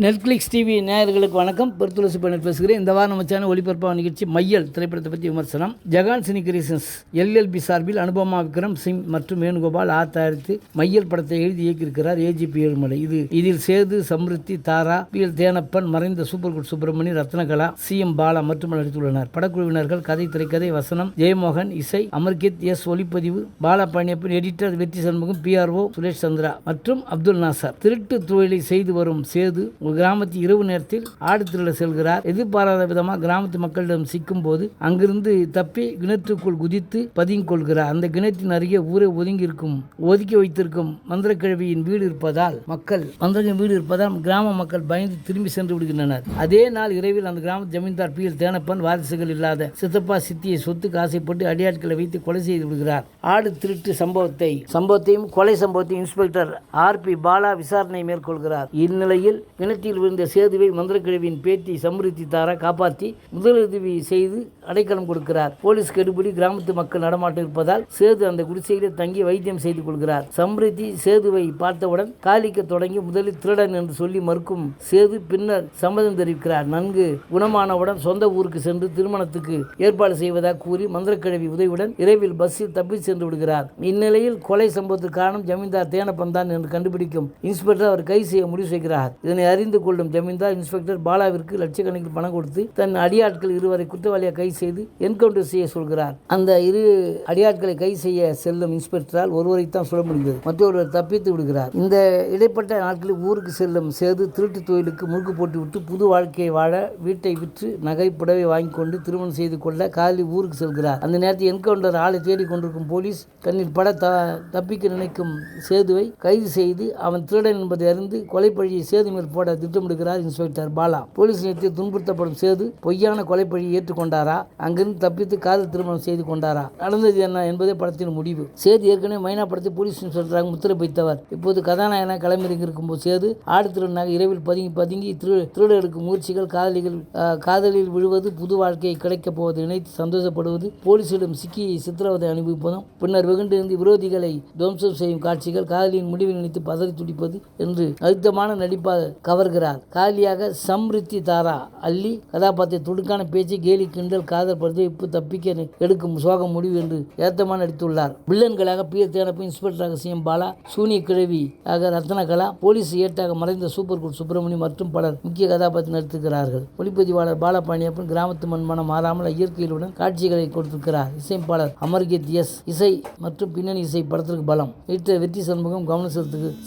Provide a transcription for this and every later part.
Netflix TV நேயர்களுக்கு வணக்கம். பெருத்துளசி பண்ணி பேசுகிறேன். இந்த வாரம் மச்சான ஒளிபரப்பாக நிகழ்ச்சி மையல் திரைப்படத்தை பற்றி விமர்சனம். ஜகான் சினி கிரியேஷன்ஸ் எல்எல்பி சார்பில் அனுபமா விக்ரம் சிங் மற்றும் வேணுகோபால் ஆ தயாரித்து மையல் படத்தை எழுதி இயக்கியிருக்கிறார் ஏஜிபி ஏழுமலை. இது இதில் சேது சம்ருத்தி தாரா பி எல் தேனப்பன் மறைந்த super good Subramani Rathnakala C M Bala மற்றும் நடித்துள்ளனர். படக்குழுவினர்கள் கதை திரைக்கதை வசனம் ஜெயமோகன் இசை அமர்கித் எஸ் ஒளிப்பதிவு பாலா பழனியப்பன் எடிட்டர் வெற்றி சண்முகம் பிஆர்ஓ சுரேஷ் சந்திரா மற்றும் அப்துல் நாசர். திருட்டு தொழிலை செய்து வரும் சேது ஒரு கிராமத்தில் இரவு நேரத்தில் ஆடு திருட செல்கிறார். எதிர்பாராத விதமாக கிராமத்து மக்களிடம் சிக்கும் போது அங்கிருந்து தப்பி கிணற்றுக்குள் குதித்து பதுங்கிக் கொள்கிறார். அந்த கிணற்றின் அருகே ஊரை ஒதுங்கி இருக்கும் ஒதுக்கி வைத்திருக்கும் மந்திரக்கிழவியின் வீடு இருப்பதால் மக்கள் மந்திரகின் வீடு இருப்பதால் கிராம மக்கள் பயந்து திரும்பி சென்று விடுகின்றனர். அதே நாள் இரவில் அந்த கிராம ஜமீன்தார் பி எல் தேனப்பன் வாரிசுகள் இல்லாத சித்தப்பா சித்தியை சொத்துக்கு ஆசைப்பட்டு அடியாட்களை வைத்து கொலை செய்து விடுகிறார். ஆடு திருட்டு சம்பவத்தை சம்பவத்தையும் கொலை சம்பவத்தையும் இன்ஸ்பெக்டர் ஆர் பி பாலா விசாரணை மேற்கொள்கிறார். இந்நிலையில் கிணற்றில் விழுந்த சேதுவை மந்திரக்கிழவியின் பேத்தி சம்ருத்தி தாரா காப்பாற்றி முதலுதவி செய்து அடைக்கலம் கொடுக்கிறார். போலீஸ் கெடுபிடி கிராமத்து மக்கள் நடமாட்டம் இருப்பதால் சேது அந்த குடிசையிலே தங்கி வைத்தியம் செய்து கொள்கிறார். சம்ருத்தி சேதுவை பார்த்தவுடன் காலிக்க தொடங்கி முதலில் திருடன் என்று சொல்லி மறுக்கும் சேது பின்னர் சம்மதம் தெரிவிக்கிறார். நன்கு குணமானவுடன் சொந்த ஊருக்கு சென்று திருமணத்துக்கு ஏற்பாடு செய்வதாக கூறி மந்திரக்கிழவி உதவியுடன் இரவில் பஸ்ஸில் தப்பி சென்று விடுகிறார். இந்நிலையில் கொலை சம்பவத்துக்கு காரணம் ஜமீன்தார் தேனப்பன் தான் என்று கண்டுபிடிக்கும் இன்ஸ்பெக்டர் அவர் கைது செய்ய முடிவு செய்கிறார். இதனை அறிந்து கொள்ளும் ஜமீன்தார் இன்ஸ்பெக்டர் பாலாவிற்கு லட்சக்கணக்கில் பணம் கொடுத்து தன் அடியாட்கள் இருவரை குற்றவாளியாக கைது செய்து என்கவுண்டர் செய்ய சொல்கிறார். அந்த இரு அடியாட்களை கைது செய்ய செல்லும் இன்ஸ்பெக்டரால் ஒருவரை தான் சொல்ல முடிந்தது. மற்றொருவர் தப்பித்து விடுகிறார். இந்த இடைப்பட்ட நாட்களில் ஊருக்கு செல்லும் சேது திருட்டு தொழிலுக்கு முறுக்கு போட்டுவிட்டு புது வாழ்க்கையை வாழ வீட்டை விற்று நகை புடவை வாங்கி கொண்டு திருமணம் செய்து கொள்ள காலி ஊருக்கு செல்கிறார். அந்த நேரத்தில் என்கவுண்டர் ஆளை தேடிக் கொண்டிருக்கும் போலீஸ் கண்ணில் பட த தப்பிக்க நினைக்கும் சேதுவை கைது செய்து அவன் திருடன் என்பதை அறிந்து கொலைப்பழியை சேது மேல் போட திட்டமிடுகிறார் இன்ஸ்பெக்டர் பாலா. போலீஸ் நிலையத்தில் துன்புறுத்தப்படும் சேது பொய்யான கொலைப்பழியை ஏற்றுக்கொண்டாரா? அங்கிருந்து தப்பித்து காதல் திருமணம் செய்து கொண்டாரா? நடந்தது என்ன என்பதே படத்தின் முடிவு. சேது ஏற்கனவே மைனா படத்தில் போலீஸ் இன்ஸ்பெக்டராக முத்திரை வைத்தவர் இப்போது கதாநாயகனாக களமிறங்கி இருக்கும்போது சேது ஆடு திருடனாக இரவில் பதுங்கி பதுங்கி திரு திருட எடுக்கும் முயற்சிகள் காதலிகள் காதலில் விழுவது புது வாழ்க்கையை கிடைக்கப் போவது நினைத்து சந்தோஷப்படுவது போலீசிடம் சிக்கி சித்திரவதை அனுபவிப்பதும் பின்னர் வெகுண்டிருந்து விரோதிகளை துவம்சம் செய்யும் காட்சிகள் காதலியின் முடிவை நினைத்து பதறி துடிப்பது என்று அழுத்தமான நடிப்பாக கவர்கிறார் காலியாக சம்ருத்தி தாரா அள்ளி கதாபாத்திர துடுக்கான பேச்சு கேலி கிண்டல் காதல் படுத்து தப்பிக்க எடுக்கும் சோகம் முடிவு என்று ஏத்தமாக நடித்துள்ளார். வில்லன்களாக பி எல் தேனப்ப இன்ஸ்பெக்டராக சி. எம். பாலா சூனிய கிழவி ஆக ரத்னகலா போலீஸ் ஏட்டாக மறைந்த சூப்பர் குட் சுப்பிரமணியம் மற்றும் பலர் முக்கிய கதாபாத்திரம் நடித்திருக்கிறார்கள். ஒளிப்பதிவாளர் பாலா பாண்டியப்பன் கிராமத்து மண்மனம் மாறாமல் இயற்கையுடன் காட்சிகளை கொடுத்திருக்கிறார். இசைப்பாளர் அமர்கீத் எஸ். இசை மற்றும் பின்னணி இசை படத்திற்கு பலம். எழுத்த வெற்றி சண்முகம் கவனம்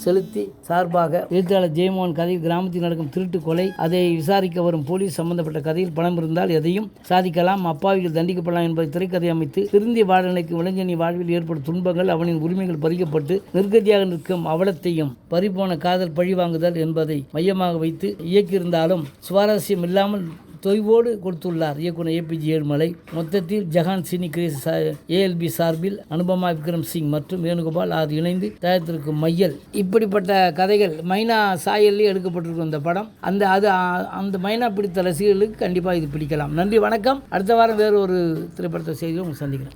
செலுத்தி சார்பாக எழுத்தாளர் ஜெயமோகன் கதையில் கிராமத்தில் நடக்கும் திருட்டு கொலை அதை விசாரிக்க வரும் போலீஸ் சம்பந்தப்பட்ட கதையில் பணம் இருந்தால் எதையும் சாதிக்கலாம் அப்பாவிகள் தண்டிக்கப்படலாம் என்பதை திரைக்கதை அமைத்து திருந்திய வாழ்நிலைக்கு இளைஞனி வாழ்வில் ஏற்படும் துன்பங்கள் அவனின் உரிமைகள் பறிக்கப்பட்டு நிர்கதியாக நிற்கும் அவலத்தையும் பறிபோன காதல் பழிவாங்குதல் என்பதை மையமாக வைத்து இயக்கியிருந்தாலும் சுவாரஸ்யம் இல்லாமல் தொய்வோடு கொடுத்துள்ளார். இயக்குனர் ஏபிஜி ஏழுமலை. மொத்தத்தில் ஜஹான் சினி கிரேஸ் ஏஎல்பி சார்பில் அனுபமா விக்ரம் சிங் மற்றும் வேணுகோபால் அது இணைந்து தயாரித்திருக்கும் மையல். இப்படிப்பட்ட கதைகள் மைனா சாயல்லே எடுக்கப்பட்டிருக்கும் இந்த படம். அந்த அது அந்த மைனா பிடித்த ரசிகர்களுக்கு கண்டிப்பாக இது பிடிக்கலாம். நன்றி வணக்கம். அடுத்த வாரம் வேறு ஒரு திரைப்படத்தை செய்தியை உங்களை சந்திக்கிறேன்.